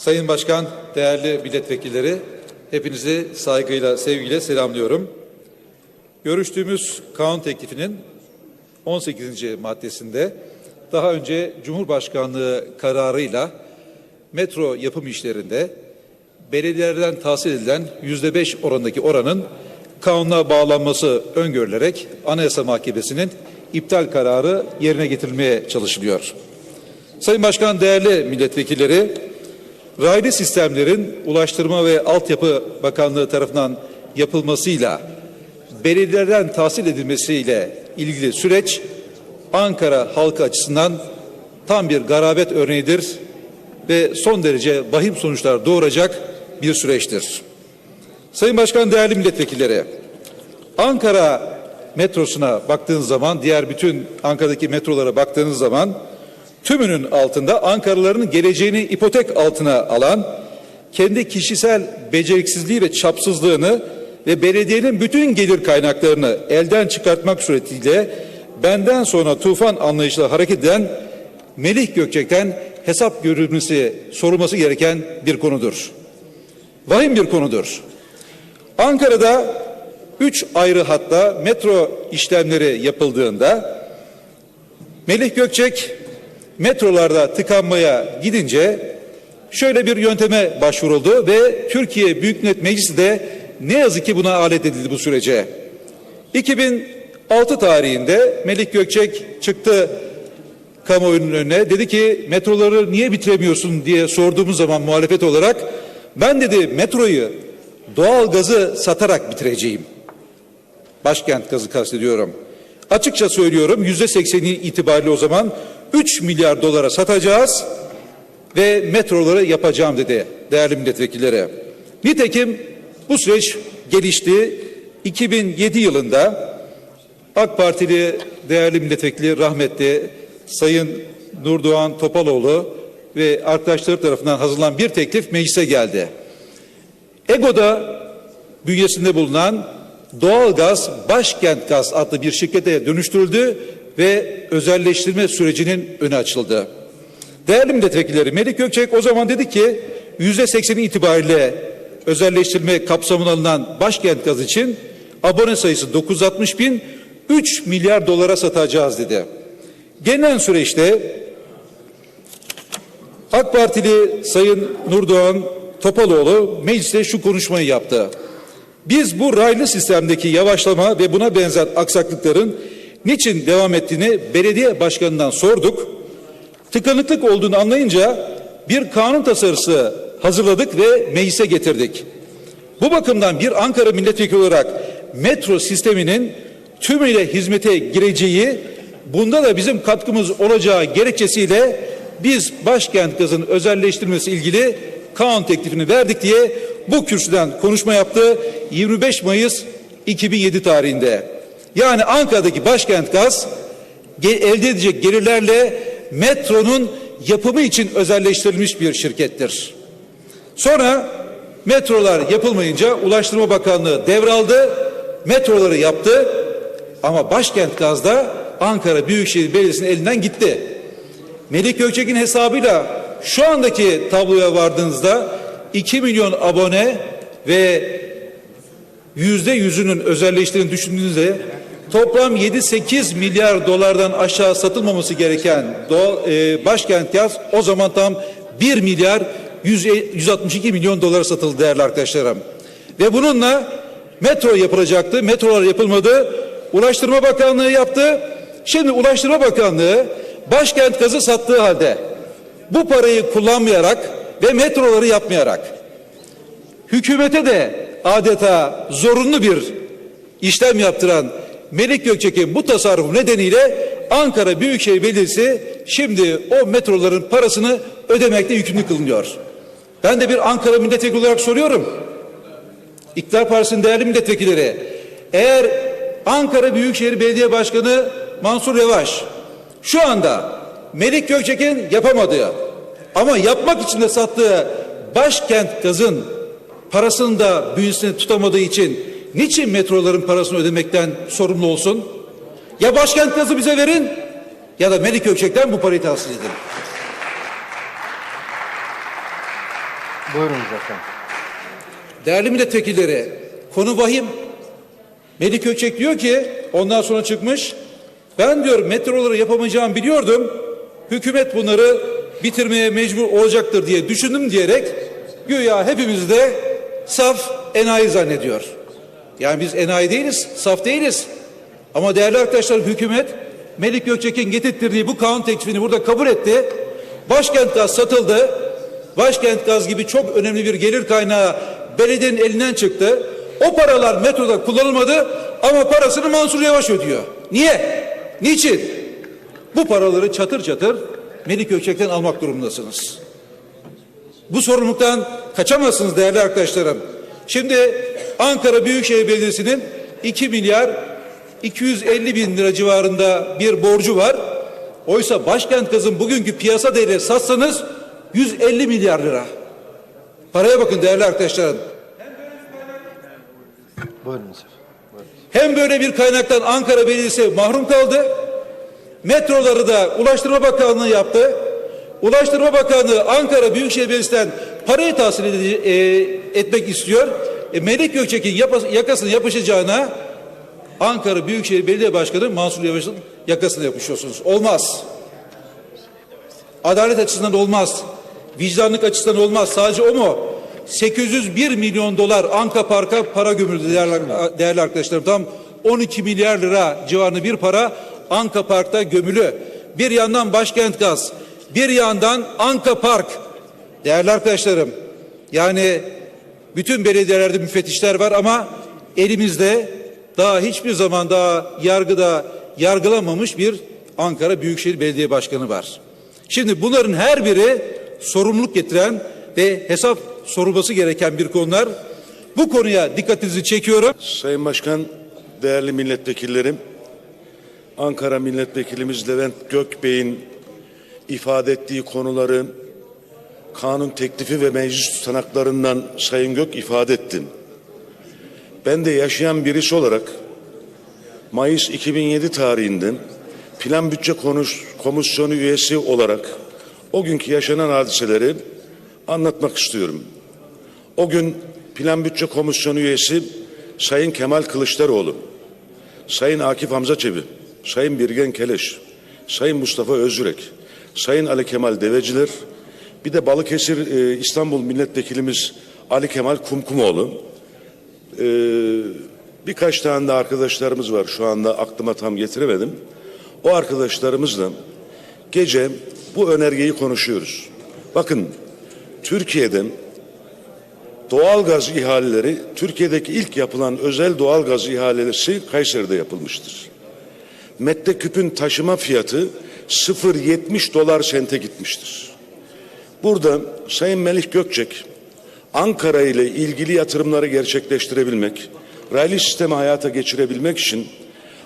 Sayın Başkan, değerli milletvekilleri, hepinizi saygıyla, sevgiyle selamlıyorum. Görüştüğümüz kanun teklifinin 18. maddesinde daha önce Cumhurbaşkanlığı kararıyla metro yapım işlerinde belediyelerden tahsil edilen yüzde beş oranındaki oranın kanuna bağlanması öngörülerek Anayasa Mahkemesi'nin iptal kararı yerine getirilmeye çalışılıyor. Sayın Başkan, değerli milletvekilleri, raylı sistemlerin Ulaştırma ve Altyapı Bakanlığı tarafından yapılmasıyla belediyelerden tahsil edilmesiyle ilgili süreç Ankara halkı açısından tam bir garabet örneğidir ve son derece vahim sonuçlar doğuracak bir süreçtir. Sayın Başkan, değerli milletvekilleri, Ankara metrosuna baktığınız zaman, diğer bütün Ankara'daki metrolara baktığınız zaman tümünün altında Ankaralıların geleceğini ipotek altına alan, kendi kişisel beceriksizliği ve çapsızlığını ve belediyenin bütün gelir kaynaklarını elden çıkartmak suretiyle benden sonra tufan anlayışla hareket eden Melih Gökçek'ten hesap görülmesi, sorulması gereken bir konudur. Vahim bir konudur. Ankara'da üç ayrı hatta metro işlemleri yapıldığında Melih Gökçek metrolarda tıkanmaya gidince şöyle bir yönteme başvuruldu ve Türkiye Büyük Millet Meclisi de ne yazık ki buna alet edildi bu sürece. 2006 tarihinde Melih Gökçek çıktı kamuoyunun önüne dedi ki metroları niye bitiremiyorsun diye sorduğumuz zaman muhalefet olarak ben dedi metroyu doğal gazı satarak bitireceğim. Başkent gazı kastediyorum. Açıkça söylüyorum yüzde sekseni itibariyle o zaman 3 milyar dolara satacağız ve metroları yapacağım dedi değerli milletvekilleri. Nitekim bu süreç gelişti. 2007 yılında AK Partili değerli milletvekili rahmetli Sayın Nurdoğan Topaloğlu ve arkadaşları tarafından hazırlanan bir teklif meclise geldi. EGO'da bünyesinde bulunan Doğalgaz Başkent Gaz adlı bir şirkete dönüştürüldü ve özelleştirme sürecinin önü açıldı. Değerli milletvekilleri Melik Gökçek o zaman dedi ki yüzde sekseni itibariyle özelleştirme kapsamına alınan başkent gaz için abone sayısı 960 bin 3 milyar dolara satacağız dedi. Gelinen süreçte AK Partili Sayın Nurdoğan Topaloğlu mecliste şu konuşmayı yaptı. Biz bu raylı sistemdeki yavaşlama ve buna benzer aksaklıkların niçin devam ettiğini belediye başkanından sorduk. Tıkanıklık olduğunu anlayınca bir kanun tasarısı hazırladık ve meclise getirdik. Bu bakımdan bir Ankara milletvekili olarak metro sisteminin tümüyle hizmete gireceği, bunda da bizim katkımız olacağı gerekçesiyle biz başkent gazın özelleştirilmesi ilgili kanun teklifini verdik diye bu kürsüden konuşma yaptı 25 Mayıs 2007 tarihinde. Yani Ankara'daki başkent gaz elde edecek gelirlerle metronun yapımı için özelleştirilmiş bir şirkettir. Sonra metrolar yapılmayınca Ulaştırma Bakanlığı devraldı, metroları yaptı ama başkent gazda Ankara Büyükşehir Belediyesi'nin elinden gitti. Melik Gökçek'in hesabıyla şu andaki tabloya vardığınızda 2 milyon abone ve yüzde yüzünün özelleştiğini düşündüğünüzde toplam 7-8 milyar dolardan aşağı satılmaması gereken doğal, e, başkent gaz o zaman tam 1 milyar 100, 162 milyon dolara satıldı değerli arkadaşlarım. Ve bununla metro yapılacaktı. Metrolar yapılmadı. Ulaştırma Bakanlığı yaptı. Şimdi Ulaştırma Bakanlığı başkent gazı sattığı halde bu parayı kullanmayarak ve metroları yapmayarak hükümete de adeta zorunlu bir işlem yaptıran Melik Gökçek'in bu tasarruf nedeniyle Ankara Büyükşehir Belediyesi şimdi o metroların parasını ödemekte yükümlü kılınıyor. Ben de bir Ankara milletvekili olarak soruyorum. İktidar Partisi'nin değerli milletvekilleri eğer Ankara Büyükşehir Belediye Başkanı Mansur Yavaş şu anda Melik Gökçek'in yapamadığı ama yapmak için de sattığı başkent gazın parasını da bünyesinde tutamadığı için niçin metroların parasını ödemekten sorumlu olsun? Ya başkent gazı bize verin ya da Melik Gökçek'ten bu parayı tahsil edin. Buyurunuz efendim. Değerli milletvekilleri, konu vahim. Melik Gökçek diyor ki, ondan sonra çıkmış, ben diyor metroları yapamayacağımı biliyordum, hükümet bunları bitirmeye mecbur olacaktır diye düşündüm diyerek, güya hepimiz de saf enayi zannediyor. Yani biz enayi değiliz, saf değiliz. Ama değerli arkadaşlar hükümet, Melik Gökçek'in getirttirdiği bu kanun teklifini burada kabul etti. Başkent gaz satıldı. Başkent gaz gibi çok önemli bir gelir kaynağı belediyenin elinden çıktı. O paralar metroda kullanılmadı ama parasını Mansur Yavaş ödüyor. Niye? Niçin? Bu paraları çatır çatır Melik Gökçek'ten almak durumundasınız. Bu sorumluluktan kaçamazsınız değerli arkadaşlarım. Şimdi Ankara Büyükşehir Belediyesi'nin 2 milyar 250 bin lira civarında bir borcu var. Oysa başkent gazın bugünkü piyasa değeri satsanız 150 milyar lira. Paraya bakın değerli arkadaşlarım. Efendim. Hem böyle bir kaynaktan Ankara Belediyesi mahrum kaldı. Metroları da Ulaştırma Bakanlığı yaptı. Ulaştırma Bakanlığı Ankara Büyükşehir Belediyesi'nden parayı tahsil e, etmek istiyor. E, Melik Gökçek'in yakasını yapışacağına Ankara Büyükşehir Belediye Başkanı Mansur Yavaş'ın yakasına yapışıyorsunuz. Olmaz. Adalet açısından olmaz. Vicdanlık açısından olmaz. Sadece o mu? 801 milyon dolar Anka Park'a para gömüldü değerli, değerli arkadaşlarım. Tam 12 milyar lira civarında bir para Anka Park'ta gömülü. Bir yandan Başkent Gaz, bir yandan Anka Park. Değerli arkadaşlarım, yani bütün belediyelerde müfettişler var ama elimizde daha hiçbir zaman daha yargıda yargılamamış bir Ankara Büyükşehir Belediye Başkanı var. Şimdi bunların her biri sorumluluk getiren ve hesap sorulması gereken bir konular. Bu konuya dikkatinizi çekiyorum. Sayın Başkan, değerli milletvekillerim, Ankara Milletvekilimiz Levent Gökbey'in ifade ettiği konuları kanun teklifi ve meclis tutanaklarından Sayın Gök ifade etti. Ben de yaşayan birisi olarak Mayıs 2007 tarihinde Plan Bütçe Konuş- Komisyonu üyesi olarak o günkü yaşanan hadiseleri anlatmak istiyorum. O gün Plan Bütçe Komisyonu üyesi Sayın Kemal Kılıçdaroğlu, Sayın Akif Hamza Çebi, Sayın Birgen Keleş, Sayın Mustafa Özürek, Sayın Ali Kemal Deveciler, bir de Balıkesir e, İstanbul Milletvekilimiz Ali Kemal Kumkumoğlu. E, birkaç tane de arkadaşlarımız var şu anda aklıma tam getiremedim. O arkadaşlarımızla gece bu önergeyi konuşuyoruz. Bakın Türkiye'de doğalgaz ihaleleri Türkiye'deki ilk yapılan özel doğalgaz ihalesi Kayseri'de yapılmıştır. Metreküpün taşıma fiyatı 0.70 dolar sente gitmiştir. Burada Sayın Melih Gökçek Ankara ile ilgili yatırımları gerçekleştirebilmek, raylı sistemi hayata geçirebilmek için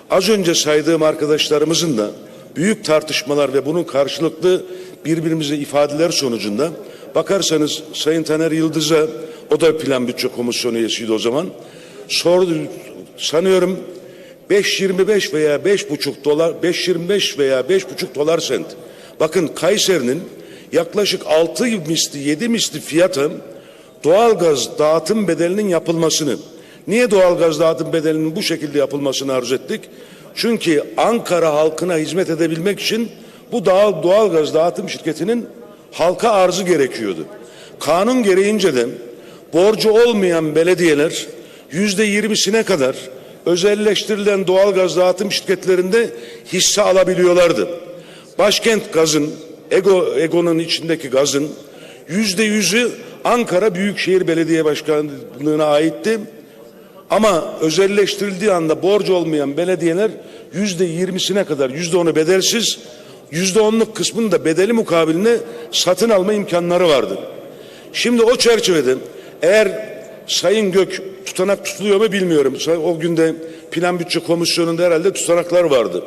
az önce saydığım arkadaşlarımızın da büyük tartışmalar ve bunun karşılıklı birbirimize ifadeler sonucunda bakarsanız Sayın Taner Yıldız'a o da plan bütçe komisyonu üyesiydi o zaman. Sordu sanıyorum 5.25 veya 5.5 dolar 5.25 veya 5.5 dolar sent. Bakın Kayseri'nin yaklaşık 6 misli 7 misli fiyatı doğalgaz dağıtım bedelinin yapılmasını. Niye doğalgaz dağıtım bedelinin bu şekilde yapılmasını arzu ettik? Çünkü Ankara halkına hizmet edebilmek için bu doğal doğalgaz dağıtım şirketinin halka arzı gerekiyordu. Kanun gereğince de borcu olmayan belediyeler yüzde yirmisine kadar özelleştirilen doğalgaz dağıtım şirketlerinde hisse alabiliyorlardı. Başkent gazın, Ego, Ego'nun içindeki gazın yüzde yüzü Ankara Büyükşehir Belediye Başkanlığı'na aitti. Ama özelleştirildiği anda borcu olmayan belediyeler yüzde yirmisine kadar yüzde onu bedelsiz, yüzde onluk kısmını da bedeli mukabiline satın alma imkanları vardı. Şimdi o çerçevede eğer Sayın Gök tutanak tutuluyor mu bilmiyorum. O günde plan bütçe komisyonunda herhalde tutanaklar vardı.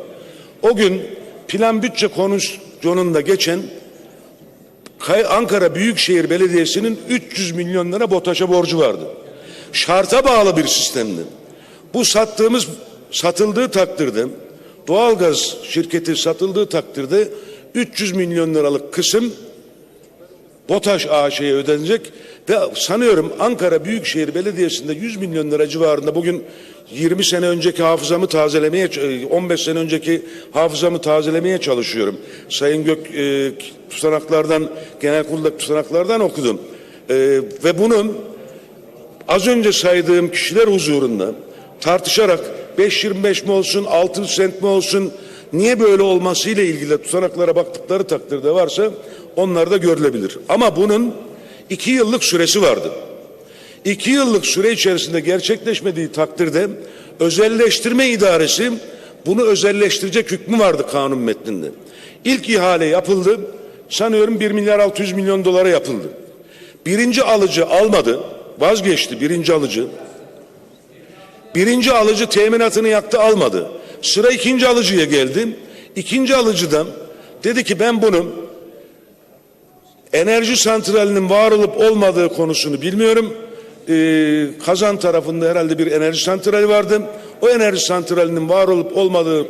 O gün plan bütçe komisyonunda geçen Ankara Büyükşehir Belediyesi'nin 300 milyon lira BOTAŞ'a borcu vardı. Şarta bağlı bir sistemdi. Bu sattığımız satıldığı takdirde doğalgaz şirketi satıldığı takdirde 300 milyon liralık kısım BOTAŞ AŞ'ye ödenecek ve sanıyorum Ankara Büyükşehir Belediyesi'nde 100 milyon lira civarında bugün 20 sene önceki hafızamı tazelemeye, 15 sene önceki hafızamı tazelemeye çalışıyorum. Sayın Gök e, tutanaklardan, genel kuruldaki tutanaklardan okudum. E, ve bunun az önce saydığım kişiler huzurunda tartışarak 5.25 mi olsun, 6 sent mi olsun, niye böyle olması ile ilgili tutanaklara baktıkları takdirde varsa onlar da görülebilir. Ama bunun iki yıllık süresi vardı. İki yıllık süre içerisinde gerçekleşmediği takdirde özelleştirme idaresi bunu özelleştirecek hükmü vardı kanun metninde. İlk ihale yapıldı. Sanıyorum 1 milyar 600 milyon dolara yapıldı. Birinci alıcı almadı. Vazgeçti birinci alıcı. Birinci alıcı teminatını yaktı almadı. Sıra ikinci alıcıya geldi. İkinci alıcıdan dedi ki ben bunu enerji santralinin var olup olmadığı konusunu bilmiyorum. Ee, Kazan tarafında herhalde bir enerji santrali vardı. O enerji santralinin var olup olmadığı,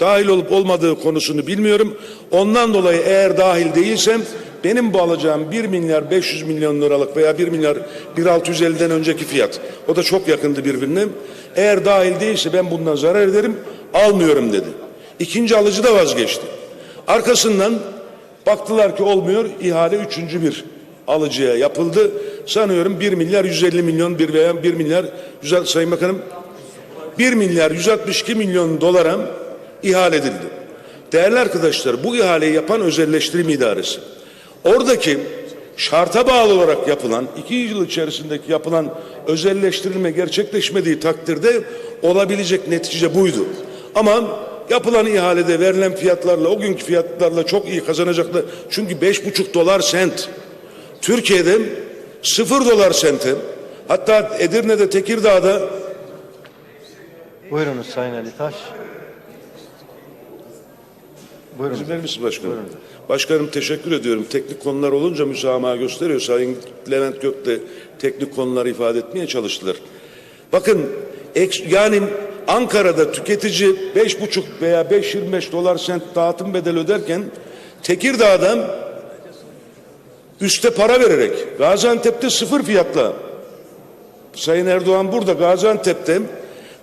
dahil olup olmadığı konusunu bilmiyorum. Ondan dolayı eğer dahil değilsem benim bu alacağım 1 milyar 500 milyon liralık veya 1 milyar 1650'den önceki fiyat. O da çok yakındı birbirine. Eğer dahil değilse ben bundan zarar ederim. Almıyorum dedi. İkinci alıcı da vazgeçti. Arkasından baktılar ki olmuyor. ihale üçüncü bir alıcıya yapıldı. Sanıyorum 1 milyar 150 milyon bir veya 1 milyar 100, Sayın Bakanım 1 milyar 162 milyon dolara ihale edildi. Değerli arkadaşlar bu ihaleyi yapan özelleştirim idaresi. Oradaki şarta bağlı olarak yapılan iki yıl içerisindeki yapılan özelleştirilme gerçekleşmediği takdirde olabilecek netice buydu. Ama yapılan ihalede verilen fiyatlarla o günkü fiyatlarla çok iyi kazanacaklar. Çünkü beş buçuk dolar sent. Türkiye'de sıfır dolar sente hatta Edirne'de Tekirdağ'da Buyurunuz Sayın Ali Taş. Buyurunuz. İzin verir misin başkanım? Başkanım teşekkür ediyorum. Teknik konular olunca müsamaha gösteriyor. Sayın Levent Gök de teknik konuları ifade etmeye çalıştılar. Bakın yani Ankara'da tüketici 5,5 veya 5,25 dolar sent dağıtım bedeli öderken Tekirdağ'dan üste para vererek Gaziantep'te sıfır fiyatla Sayın Erdoğan burada Gaziantep'te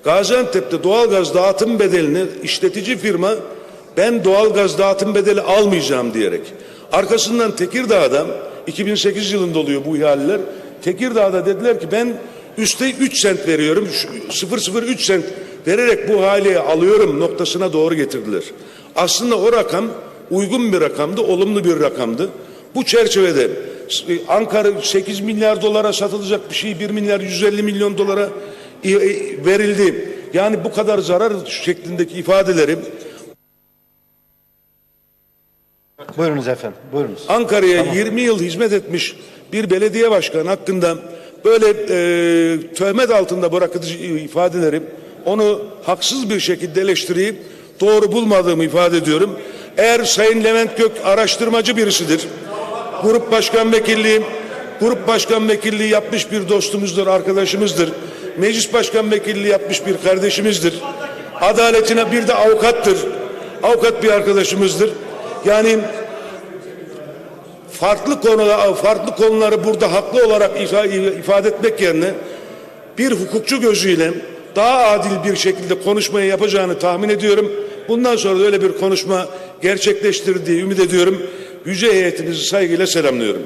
Gaziantep'te doğalgaz dağıtım bedelini işletici firma ben doğalgaz dağıtım bedeli almayacağım diyerek arkasından Tekirdağ'da 2008 yılında oluyor bu ihaleler. Tekirdağ'da dediler ki ben üste 3 sent veriyorum. şu- 003 sent vererek bu haliye alıyorum noktasına doğru getirdiler. Aslında o rakam uygun bir rakamdı, olumlu bir rakamdı. Bu çerçevede Ankara 8 milyar dolara satılacak bir şey 1 milyar 150 milyon dolara e, e, verildi. Yani bu kadar zarar şeklindeki ifadeleri Buyurunuz efendim. Buyurunuz. Ankara'ya 20 yıl hizmet etmiş bir belediye başkanı hakkında böyle e, töhmet altında bırakıcı ifadeleri onu haksız bir şekilde eleştireyim doğru bulmadığımı ifade ediyorum. Eğer Sayın Levent Gök araştırmacı birisidir. Grup başkan vekilliği grup başkan vekilliği yapmış bir dostumuzdur, arkadaşımızdır. Meclis başkan vekilliği yapmış bir kardeşimizdir. Adaletine bir de avukattır. Avukat bir arkadaşımızdır. Yani farklı konular, farklı konuları burada haklı olarak ifa- ifade etmek yerine bir hukukçu gözüyle daha adil bir şekilde konuşmayı yapacağını tahmin ediyorum. Bundan sonra da öyle bir konuşma gerçekleştirdiği ümit ediyorum. Yüce heyetinizi saygıyla selamlıyorum.